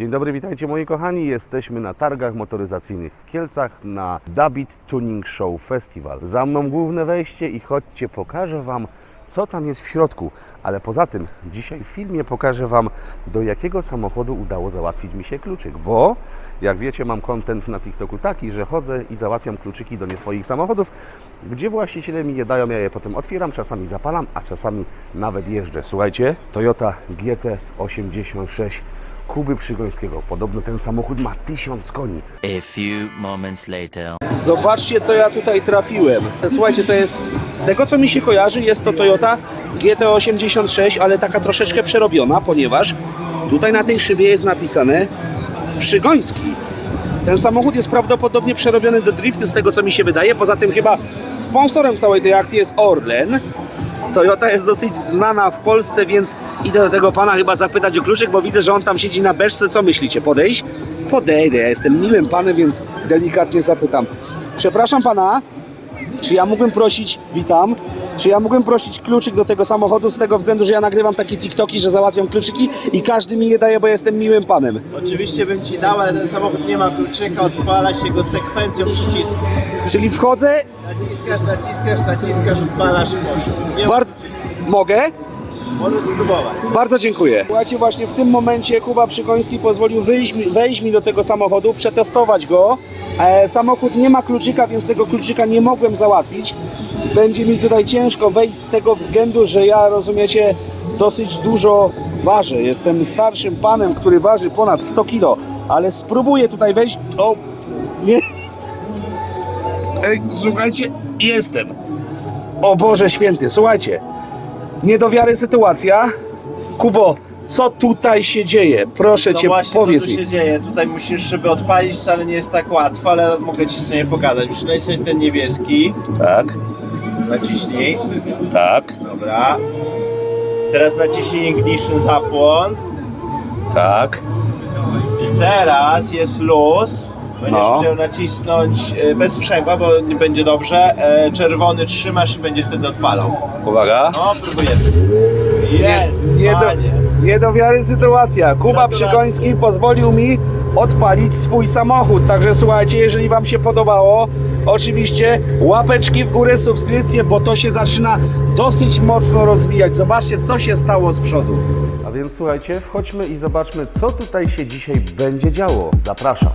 Dzień dobry, witajcie moi kochani. Jesteśmy na targach motoryzacyjnych w Kielcach na Dabit Tuning Show Festival. Za mną główne wejście i chodźcie, pokażę Wam, co tam jest w środku. Ale poza tym, dzisiaj w filmie pokażę Wam, do jakiego samochodu udało załatwić mi się kluczyk, bo jak wiecie, mam content na TikToku taki, że chodzę i załatwiam kluczyki do nie swoich samochodów, gdzie właściciele mi je dają, ja je potem otwieram, czasami zapalam, a czasami nawet jeżdżę. Słuchajcie, Toyota GT86 Kuby Przygońskiego. Podobno ten samochód ma 1000 koni. A few moments later. Zobaczcie, co ja tutaj trafiłem. Słuchajcie, to jest, z tego co mi się kojarzy, jest to Toyota GT86, ale taka troszeczkę przerobiona, ponieważ tutaj na tej szybie jest napisane Przygoński. Ten samochód jest prawdopodobnie przerobiony do drifty, z tego co mi się wydaje. Poza tym chyba sponsorem całej tej akcji jest Orlen. Toyota jest dosyć znana w Polsce, więc idę do tego pana chyba zapytać o kluczyk, bo widzę, że on tam siedzi na beczce. Co myślicie? Podejść? Podejdę, ja jestem miłym panem, więc delikatnie zapytam. Przepraszam pana, czy ja mógłbym prosić, witam, czy ja mógłbym prosić kluczyk do tego samochodu z tego względu, że ja nagrywam takie TikToki, że załatwiam kluczyki i każdy mi je daje, bo jestem miłym panem. Oczywiście bym ci dał, ale ten samochód nie ma kluczyka, odpala się go sekwencją przycisku. Czyli wchodzę, Naciskasz, naciskasz, naciskasz, odpalasz może. Nie bardzo... Mogę? Możesz spróbować. Bardzo dziękuję. Słuchajcie, właśnie w tym momencie Kuba Przygoński pozwolił wyjść mi, wejść mi do tego samochodu, przetestować go. E, samochód nie ma kluczyka, więc tego kluczyka nie mogłem załatwić. Będzie mi tutaj ciężko wejść z tego względu, że ja, rozumiecie, dosyć dużo ważę. Jestem starszym panem, który waży ponad 100 kg, ale spróbuję tutaj wejść. O, nie. Ej, słuchajcie, jestem. O Boże Święty, słuchajcie. Nie do wiary sytuacja. Kubo, co tutaj się dzieje? Proszę No cię, właśnie, powiedz co tu mi. się dzieje? Tutaj musisz szyby odpalić, wcale nie jest tak łatwo, ale mogę ci sobie pokazać. Przynajmniej sobie ten niebieski. Tak, Naciśnij. tak, Dobra. Teraz naciśnij ignition zapłon. tak. I teraz jest luz. Będziesz No. musiał nacisnąć e, bez sprzęgła, bo nie będzie dobrze. E, Czerwony trzymasz i będzie wtedy odpalał. Uwaga. No, próbujemy. Jest, Nie do, panie. nie do wiary sytuacja. Kuba Gratulacje. Przygoński pozwolił mi odpalić swój samochód. Także słuchajcie, jeżeli Wam się podobało, oczywiście łapeczki w górę, subskrypcje, bo to się zaczyna dosyć mocno rozwijać. Zobaczcie, co się stało z przodu. A więc słuchajcie, wchodźmy i zobaczmy, co tutaj się dzisiaj będzie działo. Zapraszam.